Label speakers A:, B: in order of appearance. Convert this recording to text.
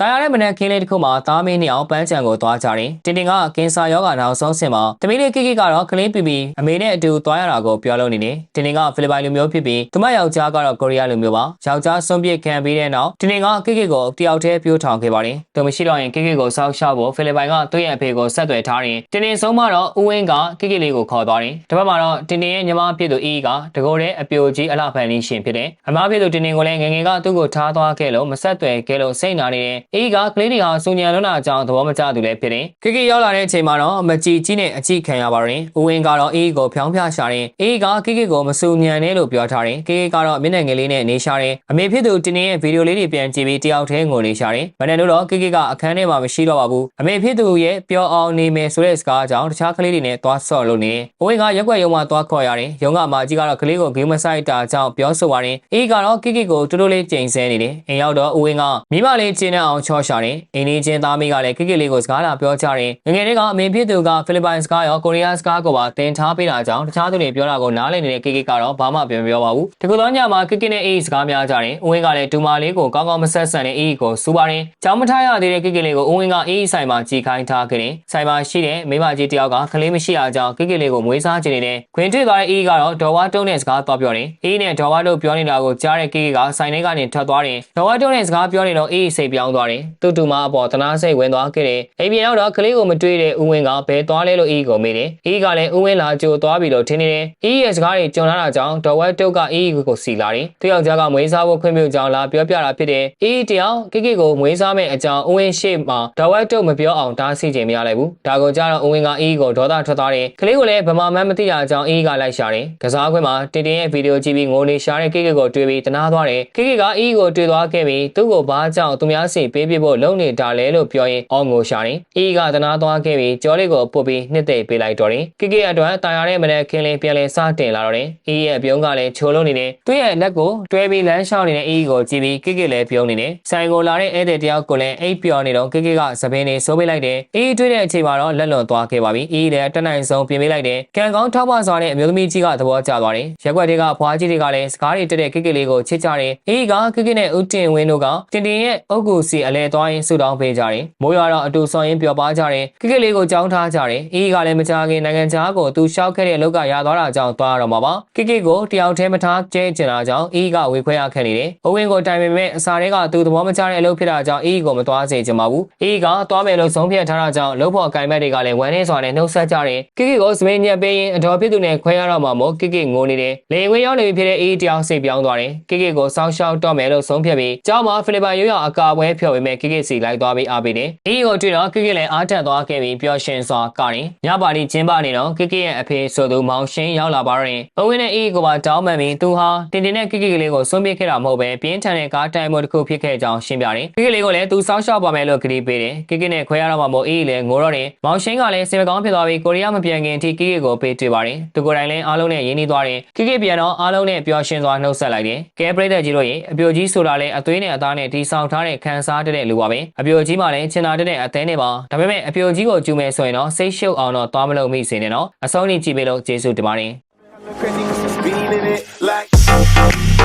A: တာယာတဲ့မနက်ခင်းလေးတစ်ခုမှာသားမင်းနှစ်အောင်ပန်းချံကိုသွားကြတယ်တင်တင်ကကင်ဆာယောဂါနောက်ဆုံးဆင်မှာတမီးလေးကိကိကတော့ကလင်းပီပီအမေနဲ့အတူသွားရတာကိုပြောလို့နေတယ်တင်တင်ကဖိလစ်ပိုင်လူမျိုးဖြစ်ပြီးသူမယောက်ျားကတော့ကိုရီးယားလူမျိုးပါယောက်ျားဆုံးပြစ်ခံပြီးတဲ့နောက်တင်တင်ကကိကိကိုတယောက်တည်းပြိုးထောင်ခဲ့ပါတယ်သူမရှိတော့ရင်ကိကိကိုစောက်ရှောက်ဖို့ဖိလစ်ပိုင်ကသူ့ရဲ့အဖေကိုဆက်သွယ်ထားတယ်တင်တင်ဆုံးမတော့ဦးဝင်းကကိကိလေးကိုခေါ်သွားတယ်တစ်ပတ်မှာတော့တင်တင်ရဲ့ညီမဖြစ်သူအီးကတကောတဲ့အပြိုကြီးအလှဖန်လေးရှင်ဖြစ်တယ်အမားဖြစ်သူတင်တင်ကိုလည်းငယ်ငယ်ကသူ့ကိုထားသွားခဲ့လို့မဆက်သွယ်ခဲ့လို့စိတ်နာနေတယ်အီးကကလေးတွေဟာစူညံလွန်းတာကြောင့်သဘောမကျသူလည်းဖြစ်တယ်ကိကိရောက်လာတဲ့အချိန်မှာတော့မကြည်ကြီးနဲ့အကြည့်ခံရပါတယ်ဦးဝင်းကတော့အီးကိုဖြောင်းဖြရှာတယ်အီးကကိကိကိုမစူညံနဲ့လို့ပြောထားတယ်ကိကိကတော့မျက်နှာငယ်လေးနဲ့နေရှာတယ်အမေဖြစ်သူတင်တင်ရဲ့ဗီဒီယိုလေးတွေပြန်ကြည့်ပြီးတယောက်တည်းငိုနေရှာတယ်မနေ့ကတော့ကိကိကအခန်းထဲမှာမရှိတော့ပါဘူးအမေဖြစ်သူရဲ့ပျော်အောင်နေမယ်ဆိုတဲ့စကားကြောင့်တခြားကလေးတွေနဲ့သွားဆော့လို့နေတယ်ဦးဝင်းကရက်ွက်ရုံမှာသွားခေါ်ရတယ်ရုံကအမကြီးကတော့ကလေးကိုဂိမ်းမဆိုင်တာကြောင့်ပြောဆိုပါတယ်အီးကတော့ကိကိကိုတူတူလေးကြိမ်ဆဲနေတယ်အိမ်ရောက်တော့ဦးဝင်းကမိမလေးကျင်းနဲ့အောင်ချော့ရှာတယ်အိမ်လေးချင်းသားမိကလည်းကိကိလေးကိုစကားလာပြောကြတယ်ငယ်ငယ်လေးကအမေဖြစ်သူကဖိလစ်ပိုင်စကားရောကိုရီးယားစကားကိုပါသင်ထားပေးတာကြောင့်တခြားသူတွေပြောတာကိုနားလည်နေတဲ့ကိကိကတော့ဘာမှပြောမပြောပါဘူးဒီကုသောညမှာကိကိနဲ့အေးစကားများကြတယ်ဦးဝင်းကလည်းဒူမာလေးကိုကောင်းကောင်းမဆက်ဆန်တဲ့အေးကိုစူပါတယ်ကြောင်မထားရသေးတဲ့ကိကိလေးကိုဦးဝင်းကအေးဆိုင်မှာကြီးခိုင်းထားခဲ့တယ်ဆိုင်မှာရှိတဲ့မိမကြီးတယောက်ကကလေးမရှိတာကြောင့်ကိကိလေးကိုမွေးစားချင်နေတဲ့ခွင်တွေ့သွားတဲ့အေးကတော့ဒေါ်ဝါတုံးနဲ့စကားသွားပြောတယ်အေးနဲ့ဒေါ်ဝါတို့ပြောနေတာကိုကြားတဲ့ကိကိကဆိုင်ထဲကနေထွက်သွားတယ်ဒေါ်ဝါတုံးနဲ့စကားပြောနေတော့အေးစိတ်ပြောင်းသွားတယ်တူတူမအပေါ်တနာစိတ်ဝင်သွားခဲ့တယ်အိမ်ပြန်ရောက်တော့ကလေးကိုမတွေ့တဲ့ဦးဝင်းကဘယ်သွားလဲလို့အေးကိုမေးတယ်အေးကလည်းဦးဝင်းလာကြိုသွားပြီလို့ထင်နေတယ်အေးရဲ့စကားတွေကြုံလာတာကြောင့်ဒေါ်ဝါတုံးကအေးကိုစီလာတယ်သူယောက်ျားကမွေးစားဖို့ခွင့်ပြုကြောင်းလာပြောပြတာဖြစ်တယ်အေးတယောက်ကိကိကိုမွေးစားမဲ့အကြောင်းဦးဝင်းရှေ့မှာဒေါ်ဝါတုံးမပြောအောင်တားဆီးခြင်းမရလိုက်ဘူးဒါကိုကြားတော့ဦးဝင်းကအေးကိုဒေါသထွက်သွားတယ်ကလေးကိုလည်းဗမာမန်းမသိတာအကြောင်းအေးကလိုက်ရှာတယ်ကစားခွင့်မှာတင်တင်ရဲ့ဗီဒီယိုကြည့်ပြီးငိုနေရှာတဲ့ကိကိကိုတွေ့ပြီးတနာသွားတယ်ကိကိကအေးကိုတွေ့သွားခဲ့ပြီးသူ့ကိုဘာကြောင့်သူများစီပေးပြဖို့လုံနေတာလဲလို့ပြောရင်အော်ငိုရှာတယ်အေးကတနာသွားခဲ့ပြီးကြောလေးကိုပုတ်ပြီးနှစ်သိမ့်ပေးလိုက်တော့တယ်ကိကိအတွက်တာယာတဲ့မနေ့ခင်းလေးပြန်လဲစတင်လာတော့တယ်အေးရဲ့ပြုံးကလည်းချိုးလုံးနေတယ်သူ့ရဲ့လက်ကိုတွဲပြီးလမ်းလျှောက်နေတဲ့အေးကိုကြည့်ပြီးကိကိလည်းပြုံးနေတယ်ဆိုင်ကိုလာတဲ့ဧည့်သည်တယောက်ကိုလည်းအိပ်ပျော်နေတော့ကိကိကသပင်းနေစိုးပေးလိုက်တယ်အေးတွေ့တဲ့အချိန်မှာတော့လက်လွန်သွားခဲ့ပါပြီအေးလည်းတက်နိုင်ဆုံးပြင်ပေးလိုက်တယ်ကံကောင်းထောက်ပစွာနဲ့အမျိုးသမီးကြီးကသဘောကျသွားတယ်ရက်ွက်တွေကဖွားကြီးတွေကလည်းစကားတွေတက်တဲ့ကိကိလေးကိုချစ်ကြတယ်အေးကကိကိနဲ့ဦးတင်ဝင်းတို့ကတင်တင်ရဲ့အုတ်ကူစီအလဲသွားရင်ဆူတောင်းပေးကြတယ်မိုးရွာတော့အတူဆော်ရင်ပျော်ပါကြတယ်ကိကိလေးကိုကြောင်းထားကြတယ်အေးကလည်းမကြခင်နိုင်ငံခြားကိုသူရှောက်ခဲ့တဲ့အလုပ်ကရသွားတာကြောင့်သွားတော့မှာပါကိကိကိုတယောက်တည်းမထားကျဲကျင်တာကြောင့်အေးကဝေခွဲရခဲ့နေတယ်အဝင်းကိုတိုင်ပင်မဲ့အစာတွေကသူသဘောမကျတဲ့အလုပ်ဖြစ်တာကြောင့်အေးကိုမသွားစေချင်ပါဘူးအေးကသွားမယ်လို့ဆုံးဖြတ်ထားတာကြောင့်လုပ်ဖို့အကင်မဲ့တွေကလည်းဝမ်းနေစွာနဲ့နှုတ်ဆက်ကြတယ်ကိကိကိုစပိန်ညက်ပေးရင်အတော်ဖြစ်သူနဲ့ခွဲရတော့မှာမို့ကိကိငိုနေတယ်လေဝင်ရောက်နေပြီဖြစ်တဲ့အေးတယောက်စိတ်ပြောင်းသွားတယ်ကိကိကိုစောင်းရှောက်တော့မယ်လို့ဆုံးဖြတ်ပြီးကျောင်းမှာဖိလစ်ပိုင်ရိုးရအကာပွဲဖျော်ပေမဲ့ကိကိစီလိုက်သွားပြီးအားပေးတယ်အေးကိုတွေ့တော့ကိကိလည်းအားတက်သွားခဲ့ပြီးပျော်ရွှင်စွာကရင်ညပါတီကျင်းပနေတော့ကိကိရဲ့အဖေဆိုသူမောင်ရှင်းရောက်လာပါတော့တယ်အဝင်းနဲ့အေးကိုပါတောင်းပန်ပြီးသူဟာတင်တင်နဲ့ကိကိကလေးကိုစွန့်ပစ်ခဲ့တာမဟုတ်ပဲပြင်းထန်တဲ့ကားတိုင်မှုတစ်ခုဖြစ်ခဲ့ကြောင်းရှင်းပြတယ်ကိကိလေးကိုလည်းသူစောင်းရှောက်ပါမယ်လို့ကတိပေးတယ်ကိကိနဲ့ခွဲရတော့မှမို့အေးလည်းငိုတော့တယ်မောင်ရှင်းကလည်းစင်မကောင်းဖြစ်သွားပြီးကိုရီးယားမပြန်ခင်အထိကိကိကိုပေးတွေ့ပါတယ်သူကိုယ်တိုင်လည်းအားလုံးနဲ့ရင်းနှီးသွားတယ်ကိကိပြန်တော့အားလုံးနဲ့ပျော်ရွှင်စွာနှုတ်ဆက်လိုက်တယ်ကဲပရိသတ်ကြီးတို့ရေအပြိုကြီးဆိုတာလည်းအသွေးနဲ့အသားနဲ့တီဆောင်ထားတဲ့ခန်းစားတဲ့လူပါပဲအပြိုကြီးမှလည်းချင်တာတဲ့အသေးနဲ့ပါဒါပေမဲ့အပြိုကြီးကိုကျူမယ်ဆိုရင်တော့စိတ်ရှုပ်အောင်တော့သွားမလို့မိစေနဲ့နော်အဆုံးထိကြည့်ပေးလို့ကျေးဇူးတင်ပါတယ်
B: Feeling it like